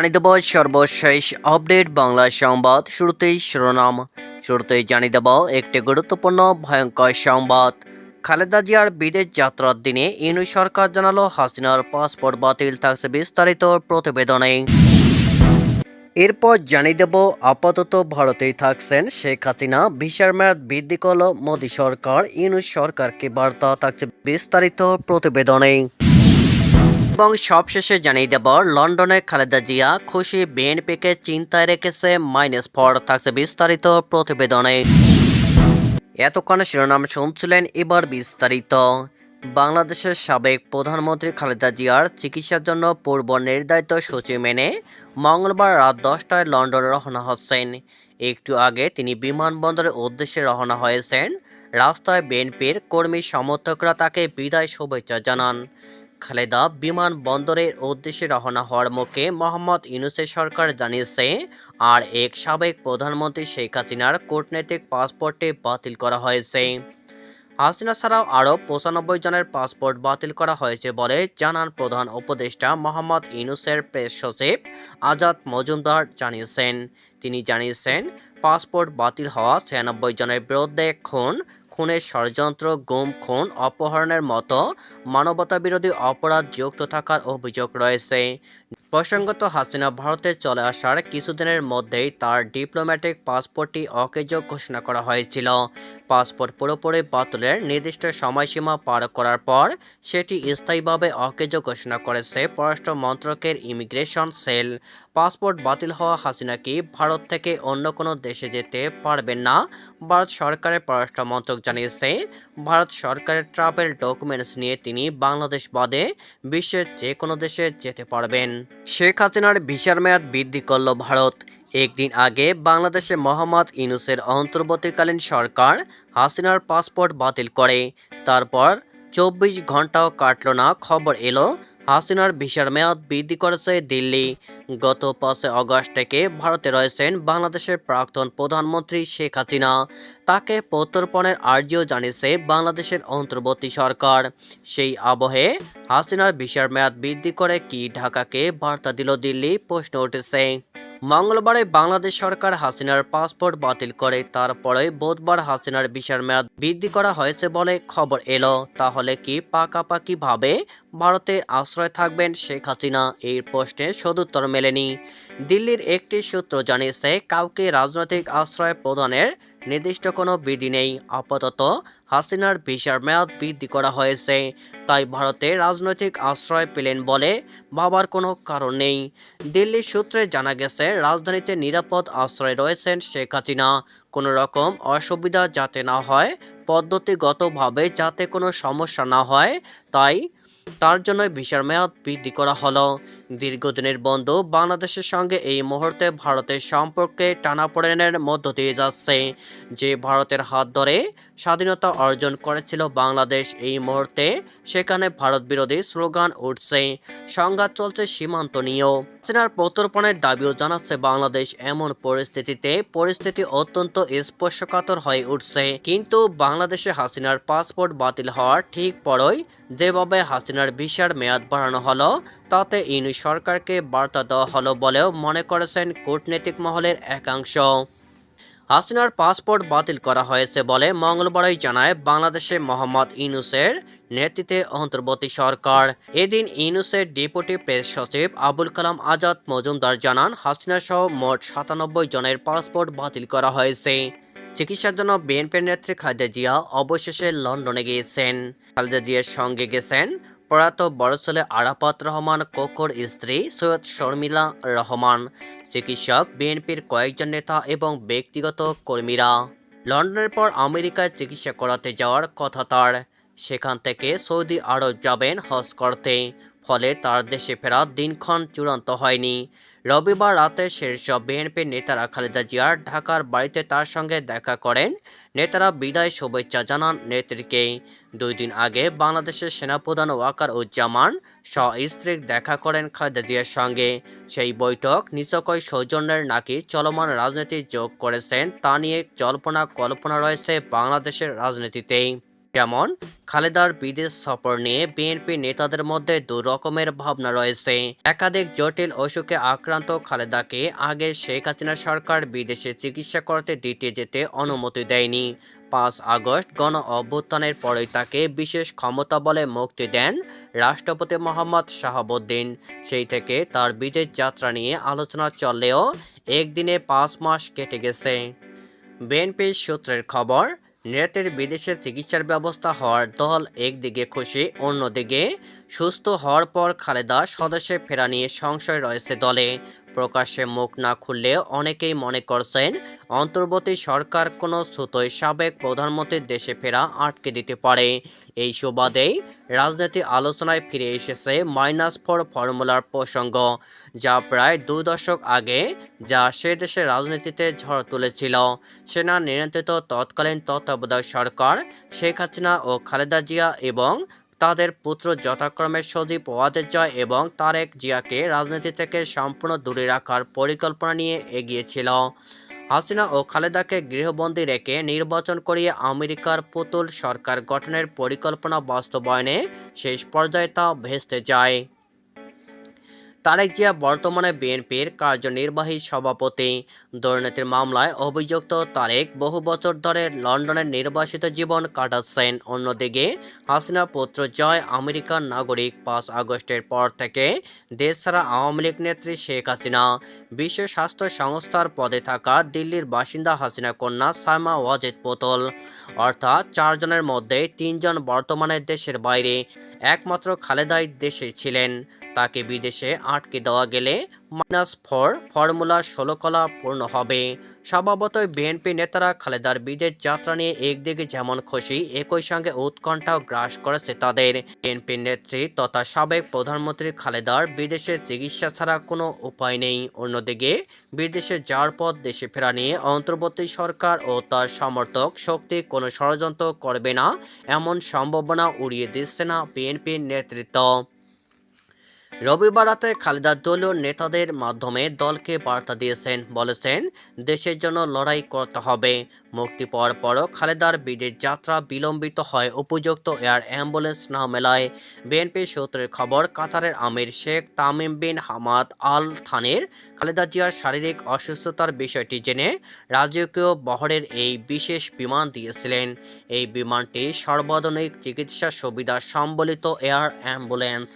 জানিয়ে দেব সর্বশেষ আপডেট বাংলা সংবাদ। শুরুতেই শিরোনাম। শুরুতেই জানিয়ে দেব একটি গুরুত্বপূর্ণ ভয়ঙ্কর সংবাদ। খালেদা জিয়ার বিদেশ যাত্রার দিনে ইনু সরকার জানালো হাসিনার পাসপোর্ট বাতিল থাকছে বিস্তারিত প্রতিবেদনে। এরপর জানিয়ে দেব আপাতত ভারতেই থাকছেন শেখ হাসিনা। ভিসার মেয়াদ বৃদ্ধি করল মোদী সরকার। ইনু সরকারকে বার্তা থাকছে বিস্তারিত প্রতিবেদনে। এবং সবশেষে জানিয়ে দেব, লন্ডনে খালেদা জিয়া খুশি বিএনপিকে চিন্তায় রেখেছে, মাইনাস ফর থাকছে বিস্তারিত প্রতিবেদনে। এতক্ষণ শিরোনাম শুনছিলেন এবার বিস্তারিত। বাংলাদেশের সাবেক প্রধানমন্ত্রী খালেদা জিয়ার চিকিৎসার জন্য পূর্ব নির্ধারিত সূচি মেনে মঙ্গলবার রাত দশটায় লন্ডনে রওনা হচ্ছেন। একটু আগে তিনি বিমানবন্দরের উদ্দেশ্যে রওনা হয়েছেন। রাস্তায় বিএনপির কর্মী সমর্থকরা তাকে বিদায় শুভেচ্ছা জানান। খালেদা বিমানবন্দরের উদ্দেশ্যে রওনা হওয়ার মুখে মোহাম্মদ ইউনুসের সরকার জানিয়েছে, আর এক সাবেক প্রধানমন্ত্রী শেখ হাসিনার কূটনৈতিক পাসপোর্টটি বাতিল করা হয়েছে। হাসিনা ছাড়াও আরও পঁচানব্বই জনের পাসপোর্ট বাতিল করা হয়েছে বলে জানান প্রধান উপদেষ্টা মোহাম্মদ ইউনুসের প্রেস সচিব আজাদ মজুমদার জানিয়েছেন। তিনি জানিয়েছেন, পাসপোর্ট বাতিল হওয়া ছিয়ানব্বই জনের বিরুদ্ধে খুন খুনের ষড়যন্ত্র গুম খুন অপহরণের মতো মানবতাবিরোধী অপরাধ যুক্ত থাকার অভিযোগ রয়েছে। প্রসঙ্গত, হাসিনা ভারতে চলে আসার কিছুদিনের মধ্যেই তার ডিপ্লোম্যাটিক পাসপোর্টটি অকেজ ঘোষণা করা হয়েছিল। পাসপোর্ট পুরোপুরি বাতিলের নির্দিষ্ট সময়সীমা পার করার পর সেটি স্থায়ীভাবে অকেজ ঘোষণা করেছে পররাষ্ট্র মন্ত্রকের ইমিগ্রেশন সেল। পাসপোর্ট বাতিল হওয়া হাসিনা কি ভারত থেকে অন্য কোনো দেশে যেতে পারবেন না? ভারত সরকারের পররাষ্ট্র মন্ত্রক জানিয়েছে, ভারত সরকারের ট্রাভেল ডকুমেন্টস নিয়ে তিনি বাংলাদেশ বাদে বিশ্বের যে কোনো দেশে যেতে পারবেন। শেখ হাসিনার ভিসার মেয়াদ বৃদ্ধি করল ভারত। একদিন আগে বাংলাদেশে মোহাম্মদ ইনুসের অন্তর্বর্তীকালীন সরকার হাসিনার পাসপোর্ট বাতিল করে। তারপর চব্বিশ ঘন্টাও কাটল না, খবর এলো হাসিনার ভিসার মেয়াদ বৃদ্ধি করেছে দিল্লি। গত পাঁচে অগস্ট থেকে ভারতে রয়েছেন বাংলাদেশের প্রাক্তন প্রধানমন্ত্রী শেখ হাসিনা। তাকে প্রত্যর্পণের আর্জিও জানিয়েছে বাংলাদেশের অন্তর্বর্তী সরকার। সেই আবহে হাসিনার ভিসার মেয়াদ বৃদ্ধি করে কি ঢাকাকে বার্তা দিল দিল্লি প্রশ্ন উঠেছে। মঙ্গলবারে বাংলাদেশ সরকার হাসিনার পাসপোর্ট বাতিল করে, তারপরে বুধবার হাসিনার ভিসার মেয়াদ বৃদ্ধি করা হয়েছে বলে খবর এলো। তাহলে কি পাকাপাকিভাবে ভারতের আশ্রয় থাকবেন শেখ হাসিনা? এই প্রশ্নে সদুত্তর মেলেনি। দিল্লির একটি সূত্র জানিয়েছে, কাউকে রাজনৈতিক আশ্রয় প্রদানের নির্দিষ্ট কোনো বিধি নেই। আপাতত হাসিনার ভিসার মেয়াদ বৃদ্ধি করা হয়েছে। তাই ভারতে রাজনৈতিক আশ্রয় পেলেন বলে ভাবার কোনো কারণ নেই। দিল্লির সূত্রে জানা গেছে, রাজধানীতে নিরাপদ আশ্রয় রয়েছেন শেখ হাসিনা। কোনো রকম অসুবিধা যাতে না হয়, পদ্ধতিগতভাবে যাতে কোনো সমস্যা না হয়, তাই তার জন্য ভিসার মেয়াদ বৃদ্ধি করা হলো। দীর্ঘদিনের বন্ধু বাংলাদেশের সঙ্গে এই মুহূর্তে ভারতের সম্পর্কে টানাপোড়েনের মধ্য দিয়ে যাচ্ছে। যে ভারতের হাত ধরে স্বাধীনতা অর্জন করেছিল বাংলাদেশ এই মুহূর্তে, সেখানে ভারত বিরোধী স্লোগান উঠছে, সংঘাত চলছে সীমান্ত নিয়েও। হাসিনার প্রত্যর্পণের দাবিও জানাচ্ছে বাংলাদেশ। এমন পরিস্থিতিতে পরিস্থিতি অত্যন্ত স্পর্শকাতর হয়ে উঠছে। কিন্তু বাংলাদেশে হাসিনার পাসপোর্ট বাতিল হওয়ার ঠিক পরই যেভাবে হাসিনার ভিসার মেয়াদ বাড়ানো হলো, তাতে ইউনি সরকারকে বার্তা দেওয়া হলো বলেও মনে করেছেন কূটনৈতিক মহলের একাংশ। হাসিনার পাসপোর্ট বাতিল করা হয়েছে বলে মঙ্গলবারই জানায় বাংলাদেশে মোহাম্মদ ইউনুসের নেতৃত্বে অন্তর্বর্তী সরকার। এদিন ইউনুসের ডেপুটি প্রেস সচিব আবুল কালাম আজাদ মজুমদার জানান হাসিনা সহ মোট সাতানব্বই জনের পাসপোর্ট বাতিল করা হয়েছে। চিকিৎসার জন্য বিএনপির নেত্রী খালেদা জিয়া অবশেষে লন্ডনে গিয়েছেন। খালেদা জিয়ার সঙ্গে গেছেন প্রয়াত বড় ছেলে আরাফাত রহমান, কোকর স্ত্রী সৈয়দ শর্মিলা রহমান। চিকিৎসক, বিএনপির কয়েকজন নেতা এবং ব্যক্তিগত কর্মীরা। লন্ডনের পর আমেরিকায় চিকিৎসা করাতে যাওয়ার কথা তার। সেখান থেকে সৌদি আরব যাবেন হজ করতে। ফলে তার দেশে ফেরার দিনক্ষণ চূড়ান্ত হয়নি। রবিবার রাতে শীর্ষ বিএনপির নেতারা খালেদা জিয়ার ঢাকার বাড়িতে তার সঙ্গে দেখা করেন। নেতারা বিদায় শুভেচ্ছা জানান নেত্রীকে দুই দিন আগে বাংলাদেশের সেনাপ্রধান ওয়াকার উজ্জামান স্ত্রী দেখা করেন খালেদা জিয়ার সঙ্গে। সেই বৈঠক নিচকয় সৌজন্যের নাকি চলমান রাজনীতি যোগ করেছেন তা নিয়ে জল্পনা কল্পনা রয়েছে বাংলাদেশের রাজনীতিতেই। যেমন, খালেদার বিদেশ সফর নিয়ে বিএনপি নেতাদের মধ্যে দু রকমের ভাবনা রয়েছে। একাধিক জটিল অসুখে আক্রান্ত খালেদাকে আগে শেখ হাসিনা সরকার বিদেশে চিকিৎসা করতে দিতে যেতে অনুমতি দেয়নি। পাঁচ আগস্ট গণ অভ্যুত্থানের পরেই তাকে বিশেষ ক্ষমতা বলে মুক্তি দেন রাষ্ট্রপতি মোহাম্মদ শাহাবুদ্দিন। সেই থেকে তার বিদেশ যাত্রা নিয়ে আলোচনা চললেও একদিনে পাঁচ মাস কেটে গেছে। বিএনপির সূত্রের খবর নিরাতের বিদেশে চিকিৎসার ব্যবস্থা হওয়ার দল একদিকে খুশি, অন্যদিকে সুস্থ হওয়ার পর খালেদা স্বদেশে ফেরা নিয়ে সংশয় রয়েছে দলে। প্রকাশ্যে মুখ না খুললে অনেকেই মনে করছেন অন্তর্বর্তী সরকার কোনো ছুতোয় সাবেক প্রধানমন্ত্রীর দেশে ফেরা আটকে দিতে পারে। এই সুবাদেই রাজনীতি আলোচনায় ফিরে এসেছে মাইনাস ফোর ফর্মুলার প্রসঙ্গ, যা প্রায় দুই দশক আগে যা সে দেশের রাজনীতিতে ঝড় তুলেছিল। সেনা নিয়ন্ত্রিত তৎকালীন তত্ত্বাবধায়ক সরকার শেখ হাসিনা ও খালেদা জিয়া এবং তাদের পুত্র যথাক্রমে সজীব ওয়াদের জয় এবং তারেক জিয়াকে রাজনীতি থেকে সম্পূর্ণ দূরে রাখার পরিকল্পনা নিয়ে এগিয়েছিল। হাসিনা ও খালেদাকে গৃহবন্দী রেখে নির্বাচন করিয়ে আমেরিকার পুতুল সরকার গঠনের পরিকল্পনা বাস্তবায়নে শেষ পর্যায়ে তা ভেস্তে যায়। তারেক জিয়া বর্তমানে বিএনপির কার্যনির্বাহী সভাপতি। দুর্নীতির মামলায় অভিযুক্ত তারেক বহু বছর ধরে লন্ডনের নির্বাসিত জীবন কাটাচ্ছেন। অন্যদিকে হাসিনা পুত্র জয় আমেরিকান নাগরিক পাঁচ আগস্টের পর থেকে দেশ ছাড়া আওয়ামী লীগ নেত্রী শেখ হাসিনা। বিশ্ব স্বাস্থ্য সংস্থার পদে থাকা দিল্লির বাসিন্দা হাসিনা কন্যা সাইমা ওয়াজেদ পোতল। অর্থাৎ চারজনের মধ্যে তিনজন বর্তমানে দেশের বাইরে, একমাত্র খালেদাই দেশে ছিলেন। তাকে বিদেশে আটকে দেওয়া গেলে মাইনাস ফর ফর্মুলা ষোলো কলা পূর্ণ হবে। স্বভাবতই বিএনপি নেতারা খালেদার বিদেশ যাত্রা নিয়ে একদিকে যেমন খুশি, একই সঙ্গে উৎকণ্ঠাও গ্রাস করেছে তাদের। বিএনপি নেত্রী তথা সাবেক প্রধানমন্ত্রী খালেদার বিদেশে চিকিৎসা ছাড়া কোনো উপায় নেই। অন্যদিকে বিদেশে যাওয়ার পর দেশে ফেরা নিয়ে অন্তর্বর্তী সরকার ও তার সমর্থক শক্তি কোনো ষড়যন্ত্র করবে না, এমন সম্ভাবনা উড়িয়ে দিচ্ছে না বিএনপির নেতৃত্ব। রবিবার রাতে খালেদা দলীয় নেতাদের মাধ্যমে দলকে বার্তা দিয়েছেন, বলেছেন দেশের জন্য লড়াই করতে হবে। মুক্তি পাওয়ার পরও খালেদার বিদেশ যাত্রা বিলম্বিত হয়, উপযুক্ত এয়ার অ্যাম্বুলেন্স না মেলায়। বিএনপি সূত্রের খবর, কাতারের আমির Sheikh Tamim bin Hamad Al থানের খালেদা জিয়ার শারীরিক অসুস্থতার বিষয়টি জেনে রাজকীয় বহরের এই বিশেষ বিমান দিয়েছিলেন। এই বিমানটি সর্বাধুনিক চিকিৎসা সুবিধা সম্বলিত এয়ার অ্যাম্বুলেন্স।